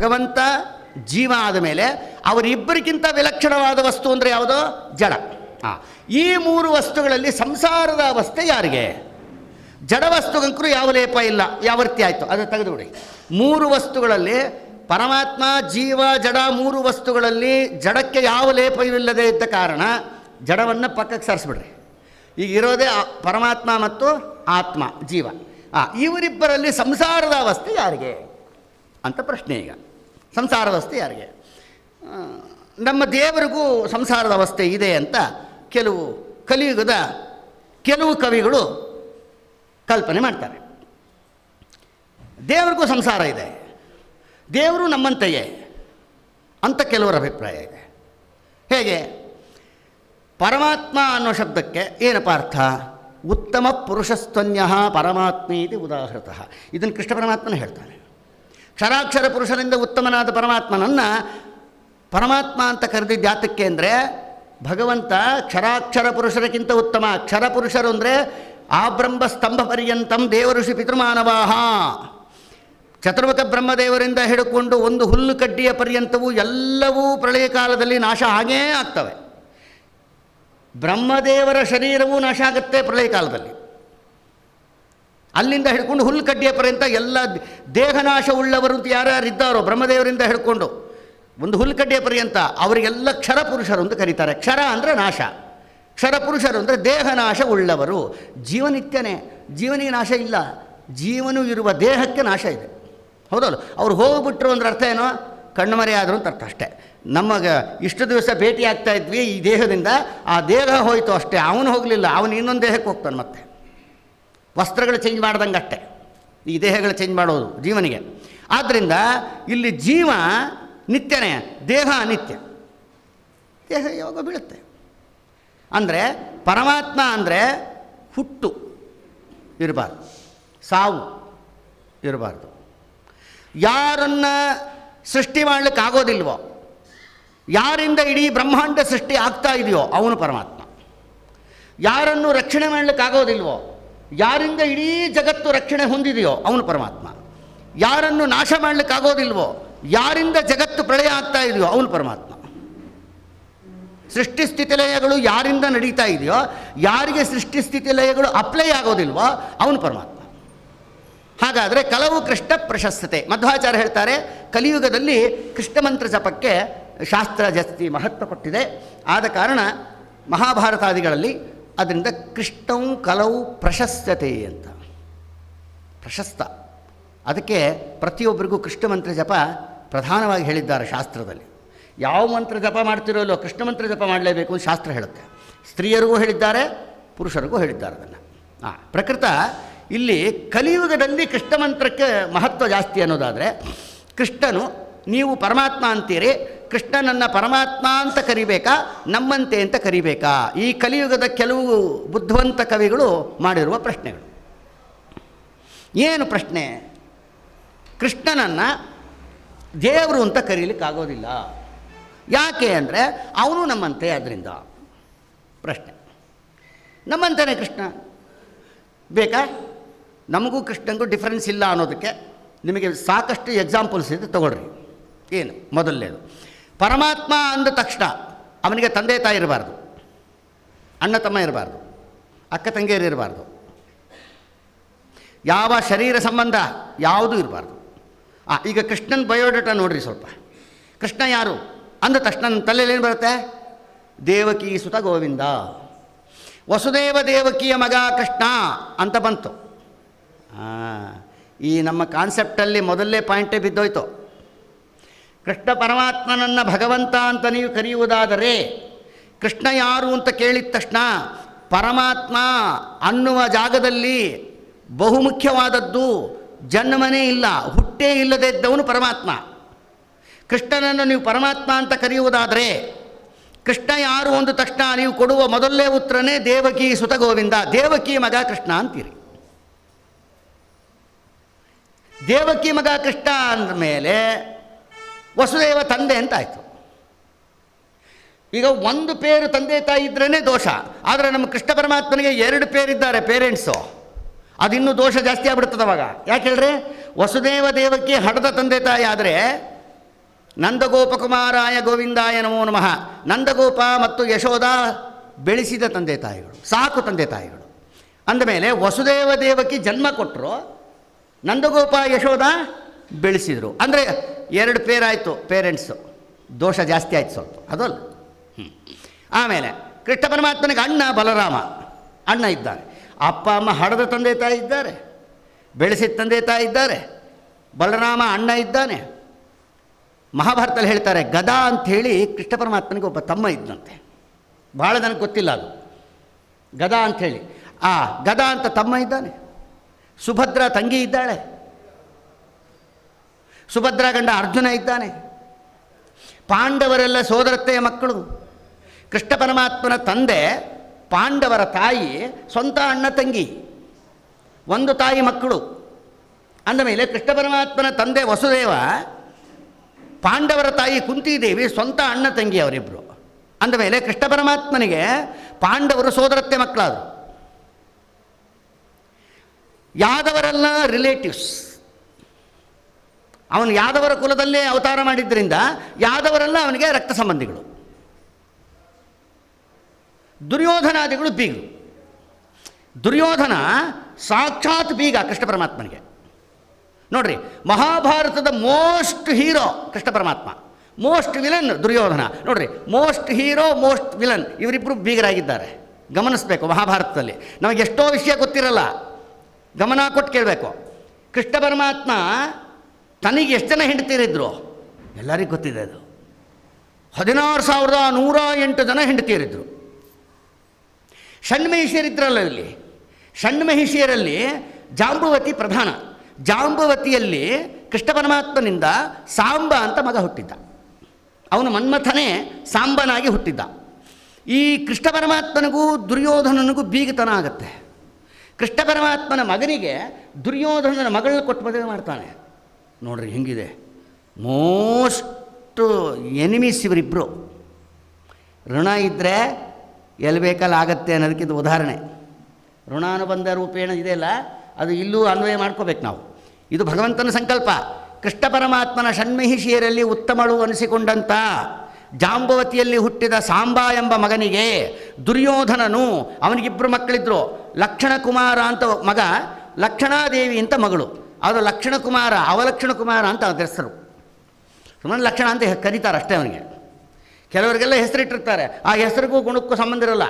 ಭಗವಂತ ಜೀವ ಆದ ಮೇಲೆ ಅವರಿಬ್ಬರಿಗಿಂತ ವಿಲಕ್ಷಣವಾದ ವಸ್ತು ಅಂದರೆ ಯಾವುದೋ? ಜಡ. ಹಾಂ ಈ ಮೂರು ವಸ್ತುಗಳಲ್ಲಿ ಸಂಸಾರದ ಅವಸ್ಥೆ ಯಾರಿಗೆ? ಜಡ ವಸ್ತುಗಂಕರು ಯಾವ ಲೇಪ ಇಲ್ಲ ಯಾವರ್ತಿ ಆಯಿತು ತೆಗೆದು ತೆಗೆದುಬಿಡಿ. ಮೂರು ವಸ್ತುಗಳಲ್ಲಿ ಪರಮಾತ್ಮ, ಜೀವ, ಜಡ ಮೂರು ವಸ್ತುಗಳಲ್ಲಿ ಜಡಕ್ಕೆ ಯಾವ ಲೇಪವಿಲ್ಲದೆ ಇದ್ದ ಕಾರಣ ಜಡವನ್ನು ಪಕ್ಕಕ್ಕೆ ಸರಿಸ್ಬಿಡ್ರಿ. ಈಗ ಇರೋದೇ ಪರಮಾತ್ಮ ಮತ್ತು ಆತ್ಮ, ಜೀವ. ಆ, ಇವರಿಬ್ಬರಲ್ಲಿ ಸಂಸಾರದ ಅವಸ್ಥೆ ಯಾರಿಗೆ? ಅಂತ ಪ್ರಶ್ನೆ ಈಗ. ಸಂಸಾರದ ಅವಸ್ಥೆ ಯಾರಿಗೆ? ನಮ್ಮ ದೇವರಿಗೂ ಸಂಸಾರದ ಅವಸ್ಥೆ ಇದೆ ಅಂತ ಕೆಲವು ಕಲಿಯುಗದ ಕೆಲವು ಕವಿಗಳು ಕಲ್ಪನೆ ಮಾಡ್ತಾರೆ. ದೇವರಿಗೂ ಸಂಸಾರ ಇದೆ. ದೇವರು ನಮ್ಮಂತೆಯೇ ಅಂತ ಕೆಲವರ ಅಭಿಪ್ರಾಯ ಇದೆ. ಹೇಗೆ? ಪರಮಾತ್ಮ ಅನ್ನೋ ಶಬ್ದಕ್ಕೆ ಏನಪ್ಪ ಅರ್ಥ? ಉತ್ತಮ ಪುರುಷಸ್ತನ್ಯ ಪರಮಾತ್ಮ ಇದೆ ಉದಾಹೃತ. ಇದನ್ನು ಕೃಷ್ಣ ಪರಮಾತ್ಮನ ಹೇಳ್ತಾನೆ. ಕ್ಷರಾಕ್ಷರ ಪುರುಷರಿಂದ ಉತ್ತಮನಾದ ಪರಮಾತ್ಮನನ್ನು ಪರಮಾತ್ಮ ಅಂತ ಕರೆದಿದ್ದು ಯಾತಕ್ಕೆ ಅಂದರೆ ಭಗವಂತ ಕ್ಷರಾಕ್ಷರ ಪುರುಷರಕ್ಕಿಂತ ಉತ್ತಮ. ಕ್ಷರ ಪುರುಷರು ಅಂದರೆ ಬ್ರಹ್ಮ ಸ್ತಂಭ ಪರ್ಯಂತಂ ದೇವಋಷಿ ಪಿತೃಮಾನವಾಹ. ಚತುರ್ಮುಖ ಬ್ರಹ್ಮದೇವರಿಂದ ಹಿಡ್ಕೊಂಡು ಒಂದು ಹುಲ್ಲು ಕಡ್ಡಿಯ ಪರ್ಯಂತವೂ ಎಲ್ಲವೂ ಪ್ರಳಯ ಕಾಲದಲ್ಲಿ ನಾಶ ಹಾಗೇ ಆಗ್ತವೆ. ಬ್ರಹ್ಮದೇವರ ಶರೀರವೂ ನಾಶ ಆಗುತ್ತೆ ಪ್ರಳಯ ಕಾಲದಲ್ಲಿ. ಅಲ್ಲಿಂದ ಹಿಡ್ಕೊಂಡು ಹುಲ್ಲು ಕಡ್ಡಿಯ ಪರ್ಯಂತ ಎಲ್ಲ ದೇಹನಾಶ ಉಳ್ಳವರು ಅಂತ ಯಾರ್ಯಾರು ಇದ್ದಾರೋ ಬ್ರಹ್ಮದೇವರಿಂದ ಹಿಡ್ಕೊಂಡು ಒಂದು ಹುಲ್ಲು ಕಡ್ಡಿಯ ಪರ್ಯಂತ ಅವರಿಗೆಲ್ಲ ಕ್ಷರಪುರುಷರು ಅಂತ ಕರೀತಾರೆ. ಕ್ಷರ ಅಂದರೆ ನಾಶ. ಕ್ಷರಪುರುಷರು ಅಂದರೆ ದೇಹನಾಶ ಉಳ್ಳವರು. ಜೀವನಿತ್ಯನೇ ಜೀವನಿಗೆ ನಾಶ ಇಲ್ಲ. ಜೀವನು ಇರುವ ದೇಹಕ್ಕೆ ನಾಶ ಇದೆ. ಹೌದಲ್ಲ? ಅವ್ರು ಹೋಗ್ಬಿಟ್ರು ಅಂದ್ರೆ ಅರ್ಥ ಏನೋ? ಕಣ್ಮರೆ ಆದರು ಅಂತ ಅರ್ಥ ಅಷ್ಟೇ. ನಮಗೆ ಇಷ್ಟು ದಿವಸ ಭೇಟಿ ಆಗ್ತಾ ಇದ್ವಿ ಈ ದೇಹದಿಂದ. ಆ ದೇಹ ಹೋಯಿತು ಅಷ್ಟೇ. ಅವನು ಹೋಗಲಿಲ್ಲ. ಅವನು ಇನ್ನೊಂದು ದೇಹಕ್ಕೆ ಹೋಗ್ತಾನೆ ಮತ್ತೆ. ವಸ್ತ್ರಗಳು ಚೇಂಜ್ ಮಾಡ್ದಂಗೆ ಈ ದೇಹಗಳು ಚೇಂಜ್ ಮಾಡೋದು ಜೀವನಿಗೆ. ಆದ್ದರಿಂದ ಇಲ್ಲಿ ಜೀವ ನಿತ್ಯನೇ, ದೇಹ ಅನಿತ್ಯ ದೇಹ ಯಾವಾಗ ಬೀಳುತ್ತೆ? ಅಂದರೆ ಪರಮಾತ್ಮ ಅಂದರೆ ಹುಟ್ಟು ಇರಬಾರ್ದು, ಸಾವು ಇರಬಾರ್ದು. ಯಾರನ್ನು ಸೃಷ್ಟಿ ಮಾಡಲಿಕ್ಕೆ ಆಗೋದಿಲ್ವೋ, ಯಾರಿಂದ ಇಡೀ ಬ್ರಹ್ಮಾಂಡ ಸೃಷ್ಟಿ ಆಗ್ತಾ ಇದೆಯೋ ಅವನು ಪರಮಾತ್ಮ. ಯಾರನ್ನು ರಕ್ಷಣೆ ಮಾಡಲಿಕ್ಕೆ ಆಗೋದಿಲ್ವೋ ಯಾರಿಂದ ಇಡೀ ಜಗತ್ತು ರಕ್ಷಣೆ ಹೊಂದಿದೆಯೋ ಅವನು ಪರಮಾತ್ಮ. ಯಾರನ್ನು ನಾಶ ಮಾಡಲಿಕ್ಕಾಗೋದಿಲ್ವೋ, ಯಾರಿಂದ ಜಗತ್ತು ಪ್ರಳಯ ಆಗ್ತಾ ಇದೆಯೋ ಅವನು ಪರಮಾತ್ಮ. ಸೃಷ್ಟಿ ಸ್ಥಿತಿ ಲಯಗಳು ಯಾರಿಂದ ನಡೀತಾ ಇದೆಯೋ, ಯಾರಿಗೆ ಸೃಷ್ಟಿ ಸ್ಥಿತಿ ಲಯಗಳು ಅಪ್ಲೈ ಆಗೋದಿಲ್ವೋ ಅವನು ಪರಮಾತ್ಮ. ಹಾಗಾದರೆ ಕಲವು ಕೃಷ್ಣ ಪ್ರಶಸ್ತತೆ ಮಧ್ವಾಚಾರ್ಯ ಹೇಳ್ತಾರೆ, ಕಲಿಯುಗದಲ್ಲಿ ಕೃಷ್ಣ ಮಂತ್ರ ಜಪಕ್ಕೆ ಶಾಸ್ತ್ರ ಜಾಸ್ತಿ ಮಹತ್ವ ಕೊಟ್ಟಿದೆ. ಆದ ಕಾರಣ ಮಹಾಭಾರತಾದಿಗಳಲ್ಲಿ ಅದರಿಂದ ಕೃಷ್ಣಂ ಕಲವು ಪ್ರಶಸ್ತತೆ ಅಂತ. ಪ್ರಶಸ್ತ. ಅದಕ್ಕೆ ಪ್ರತಿಯೊಬ್ಬರಿಗೂ ಕೃಷ್ಣ ಮಂತ್ರ ಜಪ ಪ್ರಧಾನವಾಗಿ ಹೇಳಿದ್ದಾರೆ ಶಾಸ್ತ್ರದಲ್ಲಿ. ಯಾವ ಮಂತ್ರ ಜಪ ಮಾಡ್ತಿರೋಲ್ಲೋ ಕೃಷ್ಣ ಮಂತ್ರ ಜಪ ಮಾಡಲೇಬೇಕು ಅಂತ ಶಾಸ್ತ್ರ ಹೇಳುತ್ತೆ. ಸ್ತ್ರೀಯರಿಗೂ ಹೇಳಿದ್ದಾರೆ, ಪುರುಷರಿಗೂ ಹೇಳಿದ್ದಾರೆ ಅದನ್ನು. ಹಾಂ ಪ್ರಕೃತ ಇಲ್ಲಿ ಕಲಿಯುಗದಲ್ಲಿ ಕೃಷ್ಣ ಮಂತ್ರಕ್ಕೆ ಮಹತ್ವ ಜಾಸ್ತಿ ಅನ್ನೋದಾದರೆ ಕೃಷ್ಣನು ನೀವು ಪರಮಾತ್ಮ ಅಂತೀರಿ ಕೃಷ್ಣನನ್ನು ಪರಮಾತ್ಮ ಅಂತ ಕರಿಬೇಕಾ? ನಮ್ಮಂತೆ ಅಂತ ಕರಿಬೇಕಾ? ಈ ಕಲಿಯುಗದ ಕೆಲವು ಬುದ್ಧಿವಂತ ಕವಿಗಳು ಮಾಡಿರುವ ಪ್ರಶ್ನೆಗಳು. ಏನು ಪ್ರಶ್ನೆ? ಕೃಷ್ಣನನ್ನು ದೇವರು ಅಂತ ಕರೀಲಿಕ್ಕಾಗೋದಿಲ್ಲ ಯಾಕೆ ಅಂದರೆ ಅವನು ನಮ್ಮಂತೆ ಅದರಿಂದ ಪ್ರಶ್ನೆ. ನಮ್ಮಂತೆಯೇ ಕೃಷ್ಣ. ಬೇಕಾ? ನಮಗೂ ಕೃಷ್ಣಂಗೂ ಡಿಫ್ರೆನ್ಸ್ ಇಲ್ಲ ಅನ್ನೋದಕ್ಕೆ ನಿಮಗೆ ಸಾಕಷ್ಟು ಎಕ್ಸಾಂಪಲ್ಸ್ ಇದೆ, ತಗೊಳ್ರಿ. ಏನು? ಮೊದಲನೇದು. ಪರಮಾತ್ಮ ಅಂದ ತಕ್ಷಣ ಅವನಿಗೆ ತಂದೆ ತಾಯಿ ಇರಬಾರ್ದು, ಅಣ್ಣ ತಮ್ಮ ಇರಬಾರ್ದು, ಅಕ್ಕ ತಂಗಿಯರು ಇರಬಾರ್ದು. ಯಾವ ಶರೀರ ಸಂಬಂಧ ಯಾವುದೂ ಇರಬಾರ್ದು. ಆ, ಈಗ ಕೃಷ್ಣನ ಬಯೋಡೇಟಾ ನೋಡ್ರಿ ಸ್ವಲ್ಪ. ಕೃಷ್ಣ ಯಾರು? ಅಂದ ತಕ್ಷಣ ನನ್ನ ತಲೆಯಲ್ಲಿ ಏನು ಬರುತ್ತೆ? ದೇವಕಿ ಸುತ ಗೋವಿಂದ. ವಸುದೇವ ದೇವಕಿಯ ಮಗ ಕೃಷ್ಣ ಅಂತ ಬಂತು. ಈ ನಮ್ಮ ಕಾನ್ಸೆಪ್ಟಲ್ಲಿ ಮೊದಲನೇ ಪಾಯಿಂಟೇ ಬಿದ್ದೋಯ್ತು. ಕೃಷ್ಣ ಪರಮಾತ್ಮನನ್ನು ಭಗವಂತ ಅಂತ ನೀವು ಕರೆಯುವುದಾದರೆ ಕೃಷ್ಣ ಯಾರು ಅಂತ ಕೇಳಿದ ತಕ್ಷಣ ಪರಮಾತ್ಮ ಅನ್ನುವ ಜಾಗದಲ್ಲಿ ಬಹುಮುಖ್ಯವಾದದ್ದು ಜನ್ಮನೇ ಇಲ್ಲ, ಹುಟ್ಟೇ ಇಲ್ಲದೆ ಇದ್ದವನು ಪರಮಾತ್ಮ. ಕೃಷ್ಣನನ್ನು ನೀವು ಪರಮಾತ್ಮ ಅಂತ ಕರೆಯುವುದಾದರೆ ಕೃಷ್ಣ ಯಾರು ಒಂದು ತಕ್ಷಣ ನೀವು ಕೊಡುವ ಮೊದಲನೇ ಉತ್ತರನೇ ದೇವಕಿ ಸುತ ಗೋವಿಂದ, ದೇವಕಿ ಮಗ ಕೃಷ್ಣ ಅಂತೀರಿ. ದೇವಕಿ ಮಗ ಕೃಷ್ಣ ಅಂದಮೇಲೆ ವಸುದೇವ ತಂದೆ ಅಂತ ಆಯಿತು ಈಗ ಒಂದು ಪೇರು ತಂದೆ ತಾಯಿ ಇದ್ರೇ ದೋಷ. ಆದರೆ ನಮ್ಮ ಕೃಷ್ಣ ಪರಮಾತ್ಮನಿಗೆ ಎರಡು ಪೇರಿದ್ದಾರೆ, ಪೇರೆಂಟ್ಸು. ಅದಿನ್ನೂ ದೋಷ ಜಾಸ್ತಿ ಆಗ್ಬಿಡ್ತದೆ ಅವಾಗ. ಯಾಕೆ ಹೇಳ್ರಿ? ವಸುದೇವ ದೇವಕ್ಕೆ ಹಡದ ತಂದೆ ತಾಯಿ ಆದರೆ ನಂದಗೋಪಕುಮಾರಾಯ ಗೋವಿಂದಾಯ ನಮೋ ನಮಃ. ನಂದಗೋಪ ಮತ್ತು ಯಶೋಧ ಬೆಳೆಸಿದ ತಂದೆ ತಾಯಿಗಳು. ಸಾಕು ತಂದೆ ತಾಯಿಗಳು. ಅಂದಮೇಲೆ ವಸುದೇವ ದೇವಕ್ಕೆ ಜನ್ಮ ಕೊಟ್ಟರು ನಂದಗೋಪ ಯಶೋಧ ಬೆಳೆಸಿದರು. ಅಂದರೆ ಎರಡು ಪೇರಾಯಿತು ಪೇರೆಂಟ್ಸು ದೋಷ ಜಾಸ್ತಿ ಆಯ್ತು ಸ್ವಲ್ಪ. ಅದಲ್ಲ. ಆಮೇಲೆ ಕೃಷ್ಣ ಪರಮಾತ್ಮನಿಗೆ ಅಣ್ಣ ಬಲರಾಮ. ಅಣ್ಣ ಇದ್ದಾನೆ ಅಪ್ಪ, ಅಮ್ಮ, ಹಡದ ತಂದೆ ತಾಯಿ ಇದ್ದಾರೆ. ಬೆಳೆಸಿದ ತಂದೆ ತಾಯಿ ಇದ್ದಾರೆ. ಬಲರಾಮ ಅಣ್ಣ ಇದ್ದಾನೆ. ಮಹಾಭಾರತದಲ್ಲಿ ಹೇಳ್ತಾರೆ, ಗದಾ ಅಂಥೇಳಿ ಕೃಷ್ಣ ಪರಮಾತ್ಮನಿಗೆ ಒಬ್ಬ ತಮ್ಮ ಇದ್ದಂತೆ. ಭಾಳ ನನಗೆ ಗೊತ್ತಿಲ್ಲ ಅದು. ಗದಾ ಅಂಥೇಳಿ ಆ ಗದಾ ಅಂತ ತಮ್ಮ ಇದ್ದಾನೆ. ಸುಭದ್ರ ತಂಗಿ ಇದ್ದಾಳೆ. ಸುಭದ್ರ ಗಂಡ ಅರ್ಜುನ ಇದ್ದಾನೆ. ಪಾಂಡವರೆಲ್ಲ ಸೋದರತ್ತೆಯ ಮಕ್ಕಳು. ಕೃಷ್ಣ ಪರಮಾತ್ಮನ ತಂದೆ, ಪಾಂಡವರ ತಾಯಿ, ಸ್ವಂತ ಅಣ್ಣ ತಂಗಿ, ಒಂದು ತಾಯಿ ಮಕ್ಕಳು. ಅಂದಮೇಲೆ ಕೃಷ್ಣ ಪರಮಾತ್ಮನ ತಂದೆ ವಸುದೇವ, ಪಾಂಡವರ ತಾಯಿ ಕುಂತಿದೇವಿ, ಸ್ವಂತ ಅಣ್ಣ ತಂಗಿ ಅವರಿಬ್ಬರು ಅಂದಮೇಲೆ ಕೃಷ್ಣ ಪರಮಾತ್ಮನಿಗೆ ಪಾಂಡವರು ಸೋದರತ್ತೆ ಮಕ್ಕಳಾದರು. ಯಾದವರೆಲ್ಲ ರಿಲೇಟಿವ್ಸ್ ಅವನು ಯಾದವರ ಕುಲದಲ್ಲೇ ಅವತಾರ ಮಾಡಿದ್ದರಿಂದ ಯಾದವರೆಲ್ಲ ಅವನಿಗೆ ರಕ್ತ ಸಂಬಂಧಿಗಳು. ದುರ್ಯೋಧನಾದಿಗಳು ಬೀಗರು. ದುರ್ಯೋಧನ ಸಾಕ್ಷಾತ್ ಬೀಗ ಕೃಷ್ಣ ಪರಮಾತ್ಮನಿಗೆ. ನೋಡ್ರಿ, ಮಹಾಭಾರತದ ಮೋಸ್ಟ್ ಹೀರೋ ಕೃಷ್ಣ ಪರಮಾತ್ಮ. Most villain Duryodhana. ನೋಡ್ರಿ, ಮೋಸ್ಟ್ ಹೀರೋ, ಮೋಸ್ಟ್ ವಿಲನ್ ಇವರಿಬ್ಬರು ಬೀಗರಾಗಿದ್ದಾರೆ. ಗಮನಿಸಬೇಕು ಮಹಾಭಾರತದಲ್ಲಿ. ನಮಗೆ ಎಷ್ಟೋ ವಿಷಯ ಗೊತ್ತಿರಲ್ಲ. ಗಮನ ಕೊಟ್ಟು ಕೇಳಬೇಕು. ಕೃಷ್ಣ ಪರಮಾತ್ಮ ತನಗೆ ಎಷ್ಟು ಜನ ಹೆಂಡತಿರಿದ್ರು ಎಲ್ಲರಿಗೂ ಗೊತ್ತಿದೆ ಅದು. ಹದಿನಾರು ಸಾವಿರದ ನೂರ ಎಂಟು ಜನ ಹೆಂಡತಿಯರಿದ್ದರು ಷಣ್ಮಹಿಷಿಯರಿದ್ರಲ್ಲ ಇಲ್ಲಿ. ಷಣ್ಮಹಿಷಿಯರಲ್ಲಿ ಜಾಂಬುವತಿ ಪ್ರಧಾನ. ಜಾಂಬುವತಿಯಲ್ಲಿ ಕೃಷ್ಣ ಪರಮಾತ್ಮನಿಂದ ಸಾಂಬ ಅಂತ ಮಗ ಹುಟ್ಟಿದ್ದ. ಅವನು ಮನ್ಮಥನೇ ಸಾಂಬನಾಗಿ ಹುಟ್ಟಿದ್ದ. ಈ ಕೃಷ್ಣ ಪರಮಾತ್ಮನಿಗೂ ದುರ್ಯೋಧನನಿಗೂ ಬೀಗತನ ಆಗತ್ತೆ. ಕೃಷ್ಣ ಪರಮಾತ್ಮನ ಮಗನಿಗೆ ದುರ್ಯೋಧನನ ಮಗಳನ್ನ ಕೊಟ್ಟು ಮದುವೆ ಮಾಡ್ತಾನೆ. ನೋಡ್ರಿ ಹೆಂಗಿದೆ? ಮೋಸ್ಟು ಎನಿಮೀಸ್ ಇವರಿಬ್ಬರು ಋಣ ಇದ್ದರೆ ಎಲ್ಲಿ ಬೇಕಲ್ಲಿ ಆಗತ್ತೆ ಅನ್ನೋದಕ್ಕೆ ಇದು ಉದಾಹರಣೆ. ಋಣಾನುಬಂಧ ರೂಪೇಣ ಇದೆಯಲ್ಲ, ಅದು ಇಲ್ಲೂ ಅನ್ವಯ ಮಾಡ್ಕೋಬೇಕು ನಾವು. ಇದು ಭಗವಂತನ ಸಂಕಲ್ಪ. ಕೃಷ್ಣ ಪರಮಾತ್ಮನ ಷಣ್ಮಹಿಷಿಯರಲ್ಲಿ ಉತ್ತಮಳು ಅನಿಸಿಕೊಂಡಂಥ ಜಾಂಬವತಿಯಲ್ಲಿ ಹುಟ್ಟಿದ ಸಾಂಬಾ ಎಂಬ ಮಗನಿಗೆ ದುರ್ಯೋಧನನು ಅವನಿಗಿಬ್ಬರು ಮಕ್ಕಳಿದ್ರು ಲಕ್ಷಣ ಕುಮಾರ ಅಂತ ಮಗ, ಲಕ್ಷಣಾದೇವಿ ಅಂತ ಮಗಳು. ಅದು ಲಕ್ಷಣ ಕುಮಾರ ಅವಲಕ್ಷಣ ಕುಮಾರ ಅಂತ ಅವ್ರ ಹೆಸರು. ಸುಮ್ಮನೆ ಲಕ್ಷಣ ಅಂತ ಕರೀತಾರೆ ಅಷ್ಟೇ ಅವನಿಗೆ. ಕೆಲವರಿಗೆಲ್ಲ ಹೆಸರಿಟ್ಟಿರ್ತಾರೆ ಆ ಹೆಸರಿಗೂ ಗುಣಕ್ಕೂ ಸಂಬಂಧ ಇರಲ್ಲ.